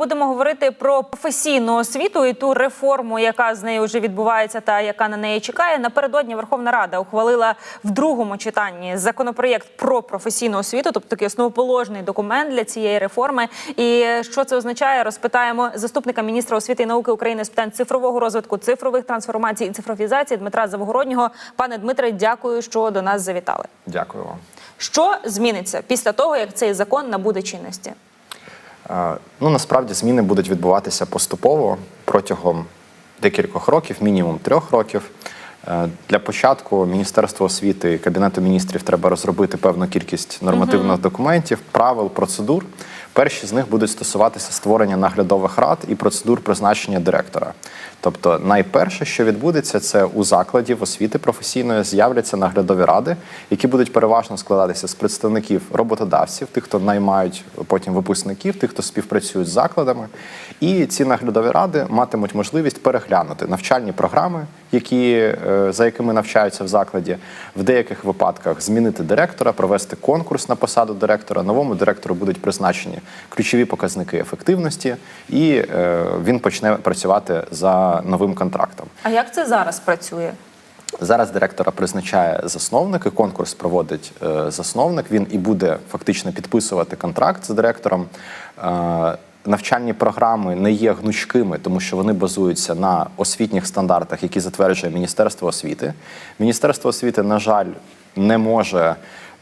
Будемо говорити про професійну освіту і ту реформу, яка з нею вже відбувається, та яка на неї чекає. Напередодні Верховна Рада ухвалила в другому читанні законопроєкт про професійну освіту, тобто такий основоположний документ для цієї реформи. І що це означає, розпитаємо заступника міністра освіти і науки України з питань цифрового розвитку, цифрових трансформацій і цифровізації Дмитра Завгороднього. Пане Дмитре, дякую, що до нас завітали. Дякую вам. Що зміниться після того, як цей закон набуде чинності? Ну насправді зміни будуть відбуватися поступово протягом декількох років, мінімум трьох років. Е, Для початку Міністерство освіти і Кабінету міністрів треба розробити певну кількість нормативних документів, правил, процедур. Перші з них будуть стосуватися створення наглядових рад і процедур призначення директора. Тобто, найперше, що відбудеться, це у закладів освіти професійної з'являться наглядові ради, які будуть переважно складатися з представників роботодавців, тих, хто наймають потім випускників, тих, хто співпрацюють з закладами. І ці наглядові ради матимуть можливість переглянути навчальні програми, які, е, за якими навчаються в закладі, в деяких випадках змінити директора, провести конкурс на посаду директора. Новому директору будуть призначені ключові показники ефективності, і е, він почне працювати за новим контрактом. А як це зараз працює? Зараз директора призначає засновник, і конкурс проводить е, засновник. Він і буде фактично підписувати контракт з директором. Е, навчальні програми не є гнучкими, тому що вони базуються на освітніх стандартах, які затверджує Міністерство освіти. Міністерство освіти, на жаль, не може.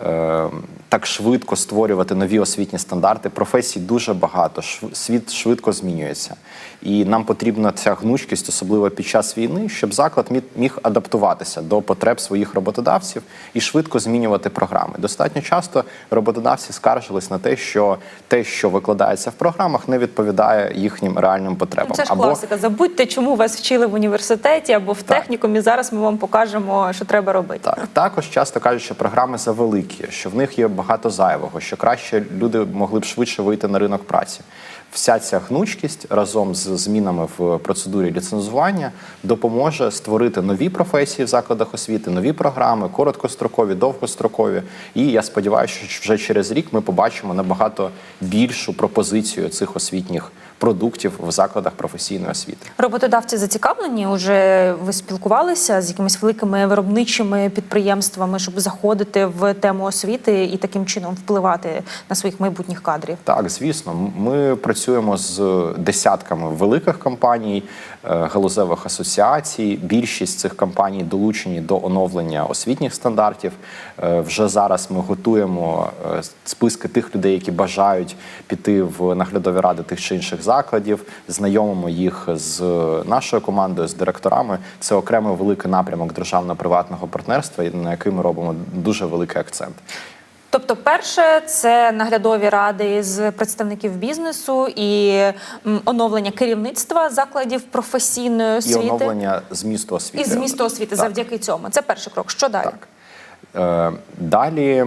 е, Так швидко створювати нові освітні стандарти. Професій дуже багато, світ швидко змінюється. І нам потрібна ця гнучкість, особливо під час війни, щоб заклад міг- адаптуватися до потреб своїх роботодавців і швидко змінювати програми. Достатньо часто роботодавці скаржились на те, що те, що викладається в програмах, не відповідає їхнім реальним потребам. Це ж класика. Забудьте, чому вас вчили в університеті або в технікумі. Зараз ми вам покажемо, що треба робити. Так, також часто кажуть, що програми завеликі, що в них є багато зайвого, що краще люди могли б швидше вийти на ринок праці. Вся ця гнучкість разом з змінами в процедурі ліцензування допоможе створити нові професії в закладах освіти, нові програми, короткострокові, довгострокові. І я сподіваюся, що вже через рік ми побачимо набагато більшу пропозицію цих освітніх продуктів в закладах професійної освіти. Роботодавці зацікавлені. Уже ви спілкувалися з якимись великими виробничими підприємствами, щоб заходити в тему освіти і таким чином впливати на своїх майбутніх кадрів. Так, звісно, ми працюємо з десятками великих компаній, е, галузевих асоціацій. Більшість цих компаній долучені до оновлення освітніх стандартів. Е, Вже зараз ми готуємо е, списки тих людей, які бажають піти в наглядові ради тих чи інших закладів, знайомимо їх з нашою командою, з директорами. Це окремий великий напрямок державно-приватного партнерства, і на який ми робимо дуже великий акцент. Тобто, перше це наглядові ради з представників бізнесу і оновлення керівництва закладів професійної І освіти оновлення змісту освіти. і змісту освіти Так. завдяки цьому. Це перший крок. Що далі? Так. Е, Далі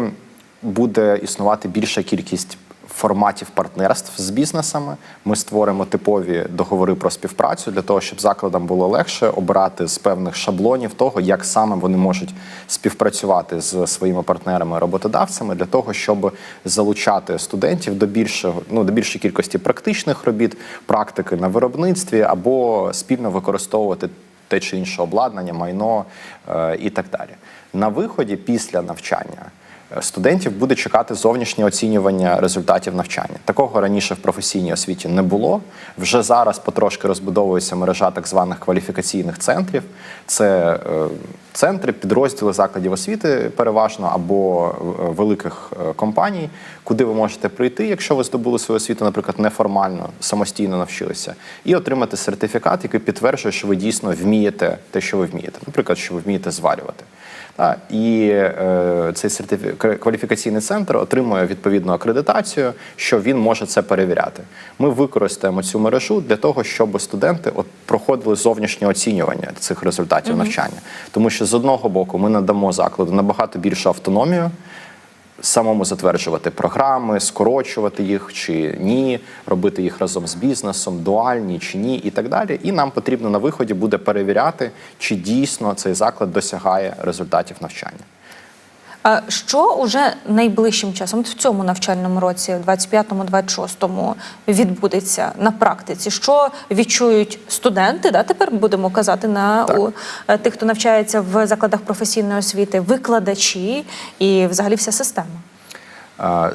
буде існувати більша кількість форматів партнерств з бізнесами. Ми створимо типові договори про співпрацю для того, щоб закладам було легше обирати з певних шаблонів того, як саме вони можуть співпрацювати з своїми партнерами-роботодавцями для того, щоб залучати студентів до більшого, ну до більшої кількості практичних робіт, практики на виробництві або спільно використовувати те чи інше обладнання, майно е, і так далі. На виході після навчання студентів буде чекати зовнішнє оцінювання результатів навчання. Такого раніше в професійній освіті не було. Вже зараз потрошки розбудовується мережа так званих кваліфікаційних центрів. Це е, центри, підрозділи закладів освіти переважно або е, великих е, компаній, куди ви можете прийти, якщо ви здобули свою освіту, наприклад, неформально, самостійно навчилися, і отримати сертифікат, який підтверджує, що ви дійсно вмієте те, що ви вмієте. Наприклад, що ви вмієте зварювати. І цей сертифі... кваліфікаційний центр отримує відповідну акредитацію, що він може це перевіряти. Ми використаємо цю мережу для того, щоб студенти от проходили зовнішнє оцінювання цих результатів навчання. Тому що з одного боку ми надамо закладу набагато більшу автономію. Самому затверджувати програми, скорочувати їх чи ні, робити їх разом з бізнесом, дуальні чи ні, і так далі. І нам потрібно на виході буде перевіряти, чи дійсно цей заклад досягає результатів навчання. Що уже найближчим часом, в цьому навчальному році, в 25-26, відбудеться на практиці? Що відчують студенти? Да, тепер будемо казати на Так. у, е, тих, хто навчається в закладах професійної освіти, викладачі і взагалі вся система.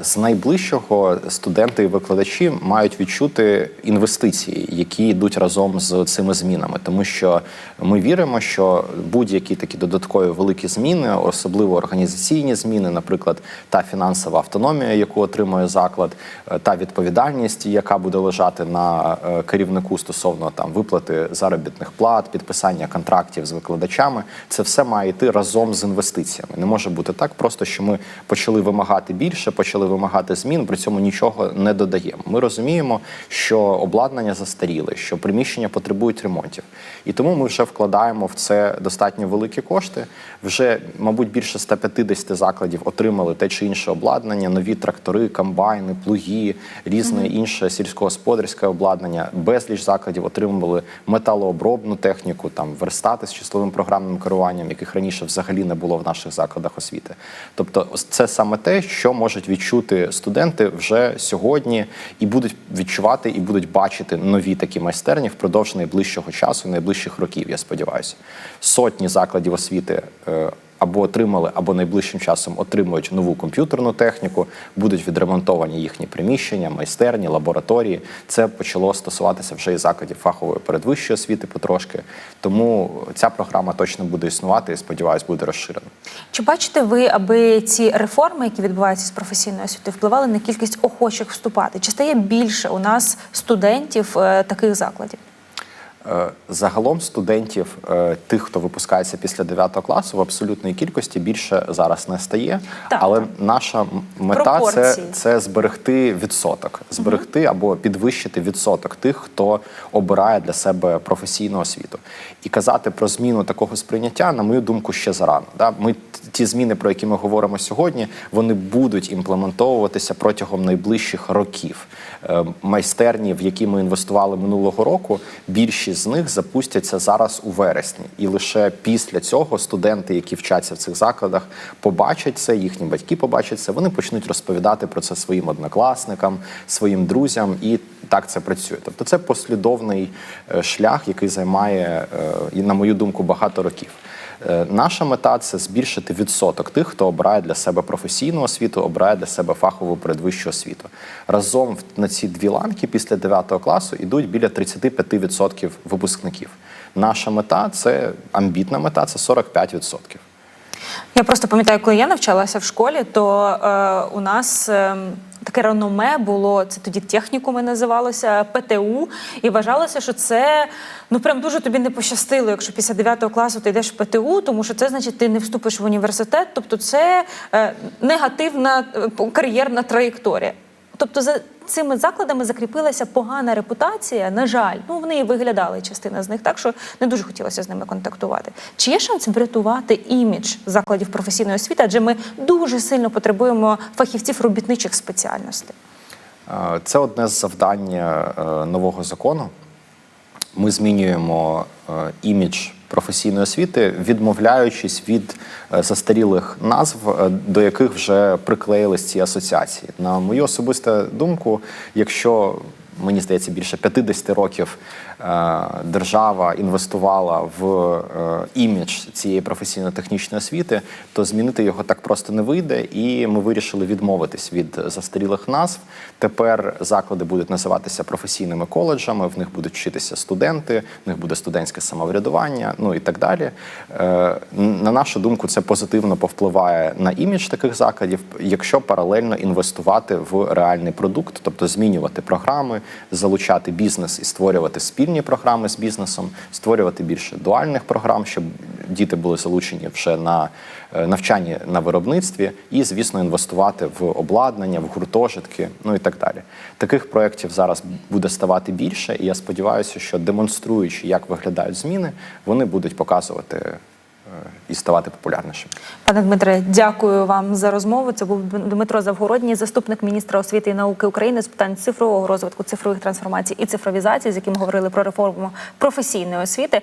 З найближчого студенти і викладачі мають відчути інвестиції, які йдуть разом з цими змінами, тому що ми віримо, що будь-які такі додаткові великі зміни, особливо організаційні зміни, наприклад, та фінансова автономія, яку отримує заклад, е, та відповідальність, яка буде лежати на е, керівнику стосовно там виплати заробітних плат, підписання контрактів з викладачами, це все має йти разом з інвестиціями. Не може бути так, просто що ми почали вимагати більше, почали вимагати змін, при цьому нічого не додаємо. Ми розуміємо, що обладнання застаріле, що приміщення потребують ремонтів, і тому ми вже вкладаємо в це достатньо великі кошти. Вже, мабуть, більше 150 закладів отримали те чи інше обладнання, нові трактори, комбайни, плуги, різне інше сільськогосподарське обладнання. Безліч закладів отримували металообробну техніку, там верстати з числовим програмним керуванням, яких раніше взагалі не було в наших закладах освіти. Тобто, це саме те, що можуть відчути студенти вже сьогодні, і будуть відчувати і будуть бачити нові такі майстерні впродовж найближчого часу, найближчих років. Я сподіваюся, сотні закладів освіти. Або отримали, або найближчим часом отримують нову комп'ютерну техніку, будуть відремонтовані їхні приміщення, майстерні, лабораторії. Це почало стосуватися вже і закладів фахової передвищої освіти потрошки. Тому ця програма точно буде існувати і сподіваюсь, буде розширена. Чи бачите ви, аби ці реформи, які відбуваються з професійної освіти, впливали на кількість охочих вступати? Чи стає більше у нас студентів е, таких закладів? Е, Загалом студентів, е, тих, хто випускається після 9 класу, в абсолютній кількості більше зараз не стає. Так, Але так. наша мета це, це зберегти відсоток, зберегти або підвищити відсоток тих, хто обирає для себе професійну освіту. І казати про зміну такого сприйняття, на мою думку, ще зарано. Да? Ми ті зміни, про які ми говоримо сьогодні, вони будуть імплементовуватися протягом найближчих років. Е, Майстерні, в які ми інвестували минулого року, більшість з них запустяться зараз у вересні, і лише після цього студенти, які вчаться в цих закладах, побачать це, їхні батьки побачать це. Вони почнуть розповідати про це своїм однокласникам, своїм друзям, і так це працює. Тобто, це послідовний е, шлях, який займає, е, і на мою думку, багато років. Е, Наша мета це збільшити відсоток тих, хто обирає для себе професійну освіту, обирає для себе фахову передвищу освіту. Разом на ці дві ланки після 9 класу йдуть біля 35% випускників. Наша мета це амбітна мета, це 45%. Я просто пам'ятаю, коли я навчалася в школі, то е, у нас е, таке було, це тоді технікуми називалося, ПТУ, і вважалося, що це ну прям дуже тобі не пощастило, якщо після 9 класу ти йдеш в ПТУ, тому що це значить, ти не вступиш в університет, тобто це е, негативна е, кар'єрна траєкторія. Тобто за цими закладами закріпилася погана репутація. На жаль, ну вони і виглядали частина з них так, що не дуже хотілося з ними контактувати. Чи є шанс врятувати імідж закладів професійної освіти? Адже ми дуже сильно потребуємо фахівців робітничих спеціальностей. Це одне з завдань е, нового закону. Ми змінюємо е, імідж професійної освіти, відмовляючись від е, застарілих назв, е, до яких вже приклеїлись ці асоціації. На мою особисту думку, якщо мені здається, більше 50 років держава інвестувала в е, імідж цієї професійно-технічної освіти, то змінити його так просто не вийде. І ми вирішили відмовитись від застарілих назв. Тепер заклади будуть називатися професійними коледжами, в них будуть вчитися студенти, в них буде студентське самоврядування, ну і так далі. Е, На нашу думку, це позитивно повпливає на імідж таких закладів, якщо паралельно інвестувати в реальний продукт, тобто змінювати програми, залучати бізнес і створювати спільні програми з бізнесом, створювати більше дуальних програм, щоб діти були залучені вже на навчанні на виробництві, і, звісно, інвестувати в обладнання, в гуртожитки, ну і так далі. Таких проєктів зараз буде ставати більше, і я сподіваюся, що демонструючи, як виглядають зміни, вони будуть показувати е, і ставати популярнішим. Пане Дмитре, дякую вам за розмову. Це був Дмитро Завгородній, заступник міністра освіти і науки України з питань цифрового розвитку, цифрових трансформацій і цифровізації, з яким говорили про реформу професійної освіти.